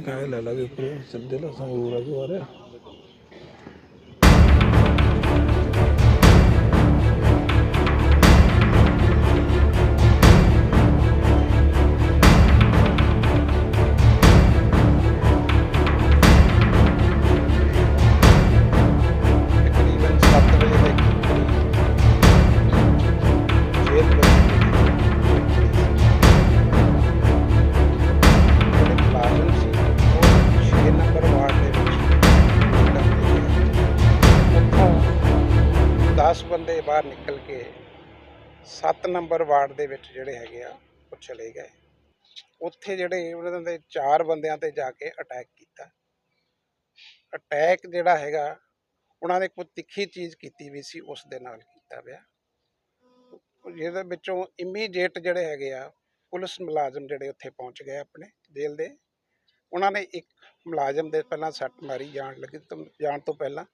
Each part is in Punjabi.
काय घायला लागेल सध्याला समोर उरा ਬਾਹਰ ਨਿਕਲ ਕੇ 7 ਨੰਬਰ ਵਾਰਡ ਦੇ ਵਿੱਚ ਜਿਹੜੇ ਹੈਗੇ ਆ, ਉਹ ਚਲੇ ਗਏ। ਉੱਥੇ ਜਿਹੜੇ ਉਹਨਾਂ ਦੇ ਚਾਰ ਬੰਦਿਆਂ ਤੇ ਜਾ ਕੇ ਅਟੈਕ ਕੀਤਾ। ਅਟੈਕ ਜਿਹੜਾ ਹੈਗਾ, ਉਹਨਾਂ ਨੇ ਕੋਈ ਤਿੱਖੀ ਚੀਜ਼ ਕੀਤੀ ਵੀ ਸੀ, ਉਸ ਦੇ ਨਾਲ ਕੀਤਾ ਗਿਆ ਜਿਹਦੇ ਵਿੱਚੋਂ ਇਮੀਡੀਏਟ ਜਿਹੜੇ ਹੈਗੇ ਆ, ਪੁਲਿਸ ਮੁਲਾਜ਼ਮ ਜਿਹੜੇ ਉੱਥੇ ਪਹੁੰਚ ਗਏ ਆਪਣੇ ਜੇਲ੍ਹ ਦੇ। ਉਹਨਾਂ ਨੇ ਇੱਕ ਮੁਲਾਜ਼ਮ ਦੇ ਪਹਿਲਾਂ ਸੱਟ ਮਾਰੀ, ਜਾਣ ਲੱਗੀ ਜਾਣ ਤੋਂ ਪਹਿਲਾਂ।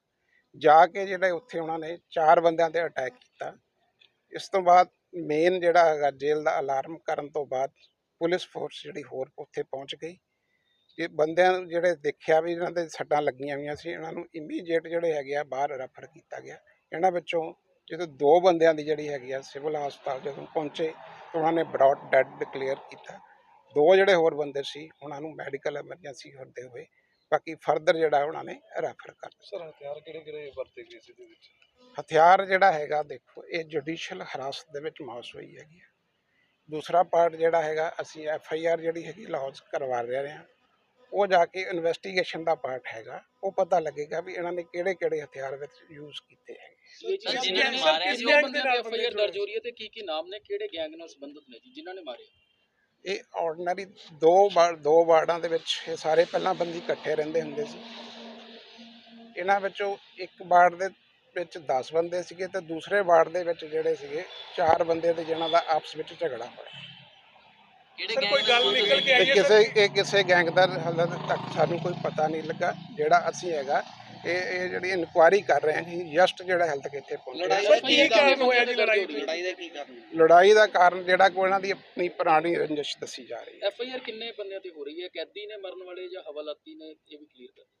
ਜਾ ਕੇ ਜਿਹੜੇ ਉੱਥੇ ਉਹਨਾਂ ਨੇ ਚਾਰ ਬੰਦਿਆਂ ਤੇ ਅਟੈਕ ਕੀਤਾ। ਇਸ ਤੋਂ ਬਾਅਦ ਮੇਨ ਜਿਹੜਾ ਹੈਗਾ ਜੇਲ੍ਹ ਦਾ ਅਲਾਰਮ ਕਰਨ ਤੋਂ ਬਾਅਦ ਪੁਲਿਸ ਫੋਰਸ ਜਿਹੜੀ ਹੋਰ ਉੱਥੇ ਪਹੁੰਚ ਗਈ। ਇਹ ਬੰਦਿਆਂ ਨੂੰ ਜਿਹੜੇ ਦੇਖਿਆ ਵੀ ਇਹਨਾਂ ਦੇ ਸੱਟਾਂ ਲੱਗੀਆਂ ਹੋਈਆਂ ਸੀ, ਇਹਨਾਂ ਨੂੰ ਇਮੀਡੀਏਟ ਜਿਹੜੇ ਹੈਗੇ ਆ ਬਾਹਰ ਰੈਫਰ ਕੀਤਾ ਗਿਆ। ਇਹਨਾਂ ਵਿੱਚੋਂ ਜਦੋਂ ਦੋ ਬੰਦਿਆਂ ਦੀ ਜਿਹੜੀ ਹੈਗੀ ਆ ਸਿਵਲ ਹਸਪਤਾਲ ਜਦੋਂ ਪਹੁੰਚੇ ਤਾਂ ਉਹਨਾਂ ਨੇ ਬ੍ਰੌਡ ਡੈਡ ਡਿਕਲੇਅਰ ਕੀਤਾ। ਦੋ ਜਿਹੜੇ ਹੋਰ ਬੰਦੇ ਸੀ, ਉਹਨਾਂ ਨੂੰ ਮੈਡੀਕਲ ਐਮਰਜੈਂਸੀ ਹੁੰਦੇ ਹੋਏ ਬਾਕੀ ਫਰਦਰ ਜਿਹੜਾ ਉਹਨਾਂ ਨੇ ਰੈਫਰ ਕਰ ਸਰ ਹਥਿਆਰ ਕਿਹੜੇ ਕਿਹੜੇ ਵਰਤੇ ਗਏ ਸੀ ਦੇ ਵਿੱਚ? ਹਥਿਆਰ ਜਿਹੜਾ ਹੈਗਾ ਦੇਖੋ ਇਹ ਜੁਡੀਸ਼ੀਅਲ ਹਰਾਸਤ ਦੇ ਵਿੱਚ ਮੌਸ ਹੋਈ ਹੈਗੀ ਹੈ ਦੂਸਰਾ ਪਾਰਟ ਜਿਹੜਾ ਹੈਗਾ ਅਸੀਂ ਐਫ ਆਈ ਆਰ ਜਿਹੜੀ ਹੈਗੀ ਲੌਂਚ ਕਰਵਾ ਰਹੇ ਹਾਂ। ਉਹ ਜਾ ਕੇ ਇਨਵੈਸਟੀਗੇਸ਼ਨ ਦਾ ਪਾਰਟ ਹੈਗਾ। ਉਹ ਪਤਾ ਲੱਗੇਗਾ ਵੀ ਇਹਨਾਂ ਨੇ ਕਿਹੜੇ ਕਿਹੜੇ ਹਥਿਆਰ ਵਿੱਚ ਯੂਜ਼ ਕੀਤੇ ਹੈਗੇ। ਸਰ ਜਿਨ੍ਹਾਂ ਨੇ ਮਾਰਿਆ ਸੀ ਉਹ ਬੰਦਿਆਂ ਦੇ ਐਫ ਆਈ ਆਰ ਦਰਜ ਹੋ ਰਹੀ ਹੈ ਤੇ ਕੀ ਕੀ ਨਾਮ ਨੇ ਕਿਹੜੇ ਗੈਂਗ ਨਾਲ ਸੰਬੰਧਿਤ ਨੇ ਜੀ ਜਿਨ੍ਹਾਂ ਨੇ ਮਾਰੇ ਇਹ ਆਰਡੀਨਰੀ ਦੋ ਵਾਰ ਦੋ ਵਾਰਡਾਂ ਦੇ ਵਿੱਚ ਇਹ ਸਾਰੇ ਪਹਿਲਾਂ ਬੰਦੀ ਇਕੱਠੇ ਰਹਿੰਦੇ ਹੁੰਦੇ ਸੀ। ਇਹਨਾਂ ਵਿੱਚੋਂ ਇੱਕ ਵਾਰਡ ਦੇ ਵਿੱਚ 10 ਬੰਦੇ ਸੀਗੇ ਤੇ ਦੂਸਰੇ ਵਾਰਡ ਦੇ ਵਿੱਚ ਜਿਹੜੇ ਸੀਗੇ ਚਾਰ ਬੰਦੇ ਤੇ ਜਿਨ੍ਹਾਂ ਦਾ ਆਪਸ ਵਿੱਚ ਝਗੜਾ ਹੋਇਆ। ਕਿਹੜੇ ਕੋਈ ਗੱਲ ਨਿਕਲ ਕੇ ਆਈ ਹੈ ਕਿਸੇ ਇਹ ਕਿਸੇ ਗੈਂਗ ਦਾ ਹਾਲੇ ਤੱਕ ਸਾਨੂੰ ਕੋਈ ਪਤਾ ਨਹੀਂ ਲੱਗਾ। ਜਿਹੜਾ ਅਸੀਂ ਹੈਗਾ ਇਹ ਇਹ ਜਿਹੜੀ ਇਨਕੁਆਇਰੀ ਕਰ ਰਹੇ ਹਾਂ ਜਸਟ ਜਿਹੜਾ ਹਾਲੇ ਤੱਕ ਇੱਥੇ ਪਹੁੰਚਿਆ ਕੀ ਕਾਰਨ ਹੋਇਆ ਜੀ ਲੜਾਈ ਦਾ? ਲੜਾਈ ਦਾ ਕੀ ਕਾਰਨ ਲੜਾਈ ਦਾ ਕਾਰਨ ਜਿਹੜਾ ਕੋਈ ਇਹਨਾਂ ਦੀ ਆਪਣੀ ਪੁਰਾਣੀ ਰੰਜਿਸ਼ ਦੱਸੀ ਜਾ ਰਹੀ ਹੈ। ਐਫ ਆਈ ਆਰ ਕਿੰਨੇ ਬੰਦਿਆਂ ਤੇ ਹੋ ਰਹੀ ਹੈ? ਕੈਦੀ ਨੇ ਮਰਨ ਵਾਲੇ ਜਾਂ ਹਵਾਲਾਤੀ ਨੇ ਇਹ ਵੀ ਕਲੀਅਰ ਕਰ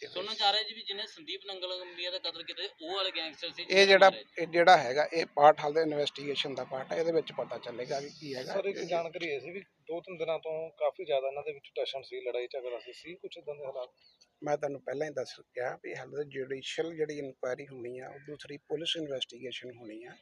ਹੋਏ ਸੁਣਨ ਚ ਆ ਰਿਹਾ ਜੀ ਵੀ ਜਿਹਨੇ ਸੰਦੀਪ ਨੰਗਲ ਗੰਬੀਆ ਦਾ ਕਤਲ ਕੀਤਾ ਸੀ, ਉਹ ਵਾਲੇ ਗੈਂਗਸਟਰ ਸੀ ਇਹ ਜਿਹੜਾ। ਇਹ ਜਿਹੜਾ ਹੈਗਾ ਇਹ ਪਾਰਟ ਹਾਲੇ ਇਨਵੈਸਟੀਗੇਸ਼ਨ ਦਾ ਪਾਰਟ ਹੈ ਇਹਦੇ ਵਿੱਚ ਪਤਾ ਚੱਲੇਗਾ ਵੀ ਕੀ ਹੈਗਾ। ਸਰ ਇੱਕ ਜਾਣਕਾਰੀ ਇਹ ਸੀ ਵੀ ਦੋ ਤਿੰਨ ਦਿਨਾਂ ਤੋਂ ਕਾਫੀ ਜ਼ਿਆਦਾ ਇਹਨਾਂ ਦੇ ਵਿੱਚ ਟੈਸ਼ਨ ਸੀ ਲੜਾਈ ਝਗੜਾ ਸੀ ਸੀ ਕੁਝ ਇਦਾਂ ਦੇ ਹਾਲਾਤ? ਮੈਂ ਤੁਹਾਨੂੰ ਪਹਿਲਾਂ ਹੀ ਦੱਸ ਗਿਆ ਵੀ ਹਾਲੇ ਜੁਡੀਸ਼ੀਅਲ ਜਿਹੜੀ ਇਨਕੁਆਇਰੀ ਹੋਣੀ ਆ ਉਹ ਦੂਸਰੀ ਪੁਲਿਸ ਇਨਵੈਸਟੀਗੇਸ਼ਨ ਹੋਣੀ ਆ।